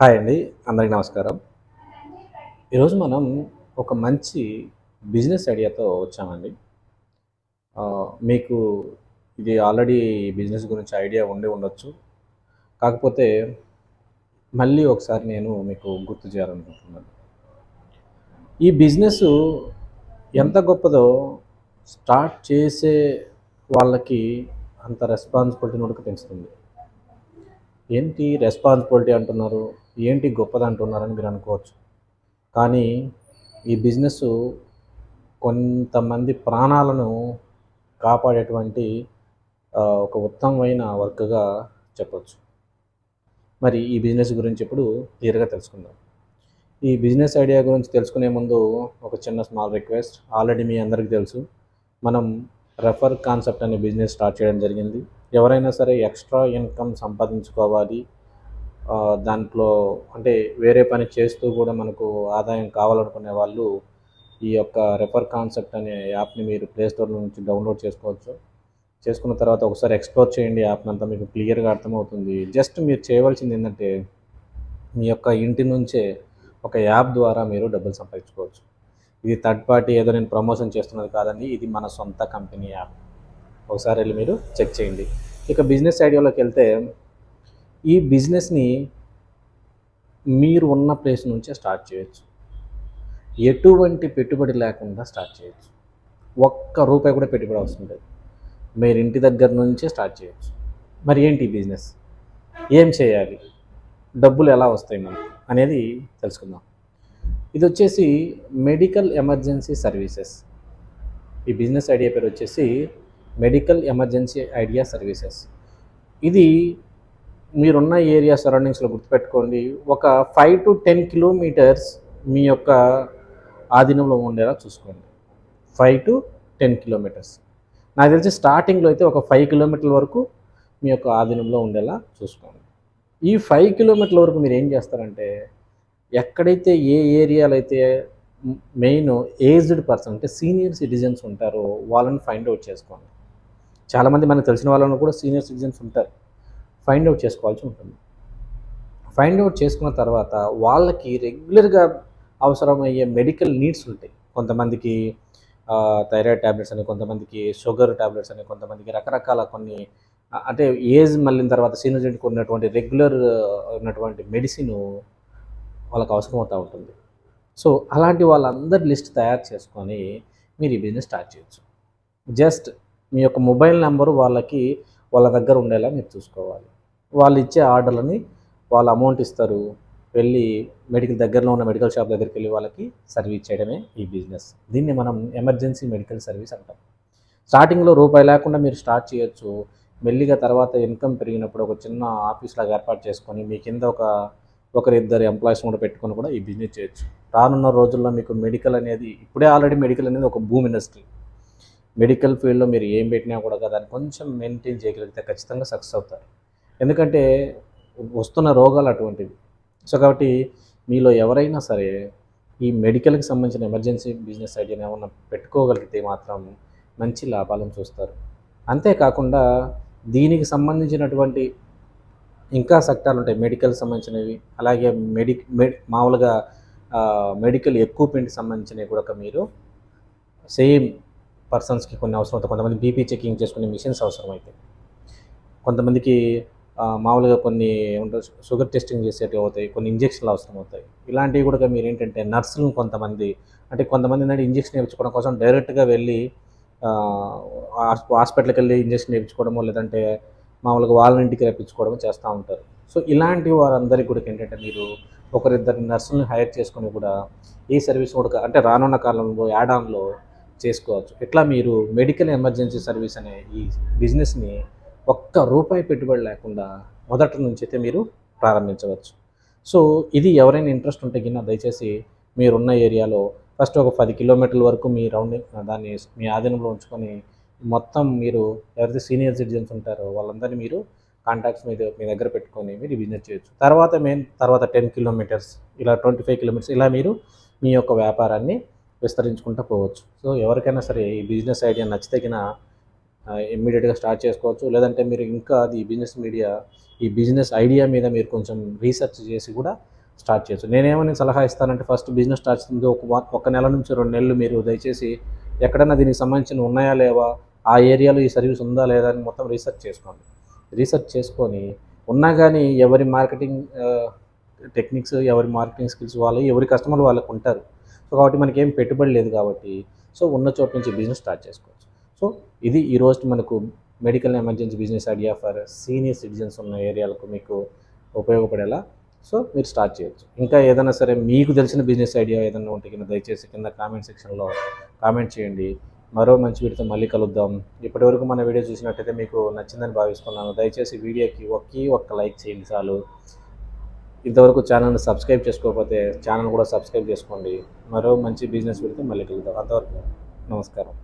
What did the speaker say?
Hi అండి అందరికీ నమస్కారం. ఈరోజు మనం ఒక మంచి బిజినెస్ ఐడియాతో వచ్చామండి. మీకు ఇది ఆల్రెడీ బిజినెస్ గురించి ఐడియా ఉండి ఉండొచ్చు. కాకపోతే మళ్ళీ ఒకసారి నేను మీకు గుర్తు చేయాలనుకుంటున్నాను. ఈ బిజినెస్ ఎంత గొప్పదో స్టార్ట్ చేసే వాళ్ళకి అంత రెస్పాన్సిబిలిటీ నోటికి పెంచుతుంది ఏంటి రెస్పాన్సిబిలిటీ అంటున్నారు? ఏంటి గొప్పది అంటున్నారని మీరు అనుకోవచ్చు. కానీ ఈ బిజినెస్ కొంతమంది ప్రాణాలను కాపాడేటువంటి ఒక ఉత్తమమైన వర్క్గా చెప్పచ్చు. మరి ఈ బిజినెస్ గురించి ఇప్పుడు క్లియర్గా తెలుసుకుందాం. ఈ బిజినెస్ ఐడియా గురించి తెలుసుకునే ముందు ఒక చిన్న స్మాల్ రిక్వెస్ట్. ఆల్రెడీ మీ అందరికీ తెలుసు మనం రెఫర్ కాన్సెప్ట్ అనే బిజినెస్ స్టార్ట్ చేయడం జరిగింది. ఎవరైనా సరే ఎక్స్ట్రా ఇన్కమ్ సంపాదించుకోవాలి దాంట్లో అంటే వేరే పని చేస్తూ కూడా మనకు ఆదాయం కావాలనుకునే వాళ్ళు ఈ యొక్క రెఫర్ కాన్సెప్ట్ అనే యాప్ని మీరు ప్లేస్టోర్ నుంచి డౌన్లోడ్ చేసుకోవచ్చు. చేసుకున్న తర్వాత ఒకసారి ఎక్స్ప్లోర్ చేయండి యాప్ని అంతా మీకు క్లియర్గా అర్థమవుతుంది. జస్ట్ మీరు చేయవలసింది ఏంటంటే మీ యొక్క ఇంటి నుంచే ఒక యాప్ ద్వారా మీరు డబ్బులు సంపాదించుకోవచ్చు. ఇది థర్డ్ పార్టీ ఏదో నేను ప్రమోషన్ చేస్తున్నది కాదండి ఇది మన సొంత కంపెనీ యాప్ ఒకసారి వెళ్ళి మీరు చెక్ చేయండి. ఇక బిజినెస్ ఐడియాలోకి వెళ్తే ఈ బిజినెస్ని మీరు ఉన్న ప్లేస్ నుంచే స్టార్ట్ చేయొచ్చు. ఎటువంటి పెట్టుబడి లేకుండా స్టార్ట్ చేయొచ్చు. ఒక్క రూపాయి కూడా పెట్టుబడి అవసరం లేదు. మీరు ఇంటి దగ్గర నుంచే స్టార్ట్ చేయొచ్చు. మరి ఏంటి ఈ బిజినెస్ ఏం చేయాలి? డబ్బులు ఎలా వస్తాయి మనకు? అనేది తెలుసుకుందాం. ఇది వచ్చేసి మెడికల్ ఎమర్జెన్సీ సర్వీసెస్ ఈ బిజినెస్ ఐడియా పేరు వచ్చేసి మెడికల్ ఎమర్జెన్సీ ఐడియా సర్వీసెస్ ఇది మీరున్న ఏరియా సరౌండింగ్స్లో గుర్తుపెట్టుకోండి. ఒక ఫైవ్ టు టెన్ కిలోమీటర్స్ మీ యొక్క ఆధీనంలో ఉండేలా చూసుకోండి. Five to ten kilometres. నాకు తెలిసి స్టార్టింగ్లో అయితే ఒక ఫైవ్ కిలోమీటర్ల వరకు మీ యొక్క ఆధీనంలో ఉండేలా చూసుకోండి. ఈ ఫైవ్ కిలోమీటర్ల వరకు మీరు ఏం చేస్తారంటే ఎక్కడైతే ఏ ఏరియాలో అయితే మెయిన్ ఏజ్డ్ పర్సన్ అంటే సీనియర్ సిటిజన్స్ ఉంటారో వాళ్ళని ఫైండ్ అవుట్ చేసుకోండి. చాలామంది మనకు తెలిసిన వాళ్ళని కూడా సీనియర్ సిటిజన్స్ ఉంటారు. ఫైండ్ అవుట్ చేసుకోవాల్సి ఉంటుంది. ఫైండ్ అవుట్ చేసుకున్న తర్వాత వాళ్ళకి రెగ్యులర్గా అవసరమయ్యే మెడికల్ నీడ్స్ ఉంటాయి. కొంతమందికి థైరాయిడ్ ట్యాబ్లెట్స్ అని కొంతమందికి షుగర్ ట్యాబ్లెట్స్ అని కొంతమందికి రకరకాల కొన్ని అంటే ఏజ్ మళ్ళిన తర్వాత సీనియర్ ఉన్నటువంటి రెగ్యులర్ ఉన్నటువంటి మెడిసిన్ వాళ్ళకి అవసరం అవుతూ ఉంటుంది. సో అలాంటి వాళ్ళందరి లిస్ట్ తయారు చేసుకొని మీరు ఈ బిజినెస్ స్టార్ట్ చేయొచ్చు. జస్ట్ మీ యొక్క మొబైల్ నెంబరు వాళ్ళకి వాళ్ళ దగ్గర ఉండేలా మీరు చూసుకోవాలి. వాళ్ళు ఇచ్చే ఆర్డర్లని వాళ్ళు అమౌంట్ ఇస్తారు. వెళ్ళి మెడికల్ దగ్గరలో ఉన్న మెడికల్ షాప్ దగ్గరికి వెళ్ళి వాళ్ళకి సర్వీస్ చేయడమే ఈ బిజినెస్. దీన్ని మనం ఎమర్జెన్సీ మెడికల్ సర్వీస్ అంటాం. స్టార్టింగ్లో రూపాయి లేకుండా మీరు స్టార్ట్ చేయొచ్చు. మెల్లిగా తర్వాత ఇన్కమ్ పెరిగినప్పుడు ఒక చిన్న ఆఫీస్ లాగా ఏర్పాటు చేసుకొని మీ కింద ఒక ఒకరిద్దరు ఎంప్లాయీస్ కూడా పెట్టుకొని కూడా ఈ బిజినెస్ చేయొచ్చు. రానున్న రోజుల్లో మీకు మెడికల్ అనేది ఇప్పుడే ఆల్రెడీ మెడికల్ అనేది ఒక భూమి ఇండస్ట్రీ. మెడికల్ ఫీల్డ్లో మీరు ఏం పెట్టినా కూడా దాన్ని కొంచెం మెయింటైన్ చేయగలిగితే ఖచ్చితంగా సక్సెస్ అవుతారు. ఎందుకంటే వస్తున్న రోగాలు అటువంటివి. సో కాబట్టి మీలో ఎవరైనా సరే ఈ మెడికల్కి సంబంధించిన ఎమర్జెన్సీ బిజినెస్ ఐడియాని ఏమన్నా పెట్టుకోగలిగితే మాత్రం మంచి లాభాలను చూస్తారు. అంతేకాకుండా దీనికి సంబంధించినటువంటి ఇంకా సెక్టార్లు ఉంటాయి. మెడికల్ సంబంధించినవి అలాగే మెడి మెడి మామూలుగా మెడికల్ ఎక్విప్మెంట్కి సంబంధించినవి కూడా మీరు సేమ్ పర్సన్స్కి కొన్ని అవసరం అవుతాయి కొంతమంది బీపీ చెకింగ్ చేసుకునే మిషన్స్ అవసరం అవుతాయి కొంతమందికి మామూలుగా కొన్ని ఏమంటారు షుగర్ టెస్టింగ్ చేసేటివి అవుతాయి కొన్ని ఇంజెక్షన్లు అవసరం అవుతాయి. ఇలాంటివి కూడా మీరు ఏంటంటే నర్సులను కొంతమంది అంటే కొంతమంది ఏంటంటే ఇంజెక్షన్ వేయించుకోవడం కోసం డైరెక్ట్గా వెళ్ళి హాస్- హాస్పిటల్కి వెళ్ళి ఇంజెక్షన్ వేయించుకోవడము లేదంటే మామూలుగా వాళ్ళ ఇంటికి రప్పించుకోవడం చేస్తూ ఉంటారు. సో ఇలాంటి వారందరికీ కూడా ఏంటంటే మీరు ఒకరిద్దరు నర్సులను హైర్ చేసుకుని కూడా ఈ సర్వీస్ కూడా అంటే రానున్న కాలంలో యాడాన్లో చేసుకోవచ్చు. ఇట్లా మీరు మెడికల్ ఎమర్జెన్సీ సర్వీస్ అనే ఈ బిజినెస్ని ఒక్క రూపాయి పెట్టుబడి లేకుండా మొదటి నుంచి అయితే మీరు ప్రారంభించవచ్చు. సో ఇది ఎవరైనా ఇంట్రెస్ట్ ఉంటే కింద దయచేసి మీరున్న ఏరియాలో ఫస్ట్ ఒక పది కిలోమీటర్ల వరకు మీ రౌండింగ్ దాన్ని మీ ఆధీనంలో ఉంచుకొని మొత్తం మీరు ఎవరైతే సీనియర్ సిటిజన్స్ ఉంటారో వాళ్ళందరినీ మీరు కాంటాక్ట్స్ మీద మీ దగ్గర పెట్టుకొని మీరు బిజినెస్ చేయొచ్చు. తర్వాత మెయిన్ తర్వాత టెన్ కిలోమీటర్స్ ఇలా ట్వంటీ ఫైవ్ కిలోమీటర్స్ ఇలా మీరు మీ యొక్క వ్యాపారాన్ని విస్తరించుకుంటూ పోవచ్చు. సో ఎవరికైనా సరే ఈ బిజినెస్ ఐడియా నచ్చితే ఇమ్మీడియట్గా స్టార్ట్ చేసుకోవచ్చు. లేదంటే మీరు ఇంకా అది బిజినెస్ మీడియా ఈ బిజినెస్ ఐడియా మీద మీరు కొంచెం రీసెర్చ్ చేసి కూడా స్టార్ట్ చేయొచ్చు. నేనేమని సలహా ఇస్తానంటే ఫస్ట్ బిజినెస్ స్టార్ట్ చేసింది ఒక ఒక నెల నుంచి రెండు నెలలు మీరు దయచేసి ఎక్కడైనా దీనికి సంబంధించిన ఉన్నాయా లేవా ఆ ఏరియాలో ఈ సర్వీస్ ఉందా లేదా అని మొత్తం రీసెర్చ్ చేసుకోండి. రీసెర్చ్ చేసుకొని ఉన్నా కానీ ఎవరి మార్కెటింగ్ టెక్నిక్స్ ఎవరి మార్కెటింగ్ స్కిల్స్ వాళ్ళు ఎవరి కస్టమర్ వాళ్ళకు ఉంటారు. సో కాబట్టి మనకి ఏం పెట్టుబడి లేదు కాబట్టి సో ఉన్న చోట నుంచి బిజినెస్ స్టార్ట్ చేసుకోవచ్చు. సో ఇది ఈరోజు మనకు medical emergency business idea for senior citizens ఉన్న ఏరియాలకు మీకు ఉపయోగపడేలా. సో మీరు స్టార్ట్ చేయొచ్చు. ఇంకా ఏదైనా సరే మీకు తెలిసిన బిజినెస్ ఐడియా ఏదైనా ఉంటే కింద దయచేసి కింద కామెంట్ సెక్షన్లో కామెంట్ చేయండి. మరో మంచి వీడియోతో మళ్ళీ కలుద్దాం. ఇప్పటివరకు మన వీడియో చూసినట్టయితే మీకు నచ్చిందని భావిస్తున్నాను. దయచేసి వీడియోకి ఒకే ఒక్క లైక్ చేయండి చాలు. ఇంతవరకు ఛానల్ని సబ్స్క్రైబ్ చేసుకోకపోతే ఛానల్ కూడా సబ్స్క్రైబ్ చేసుకోండి. మరో మంచి బిజినెస్ వీడియోతో మళ్ళీ కలుద్దాం. అంతవరకు నమస్కారం.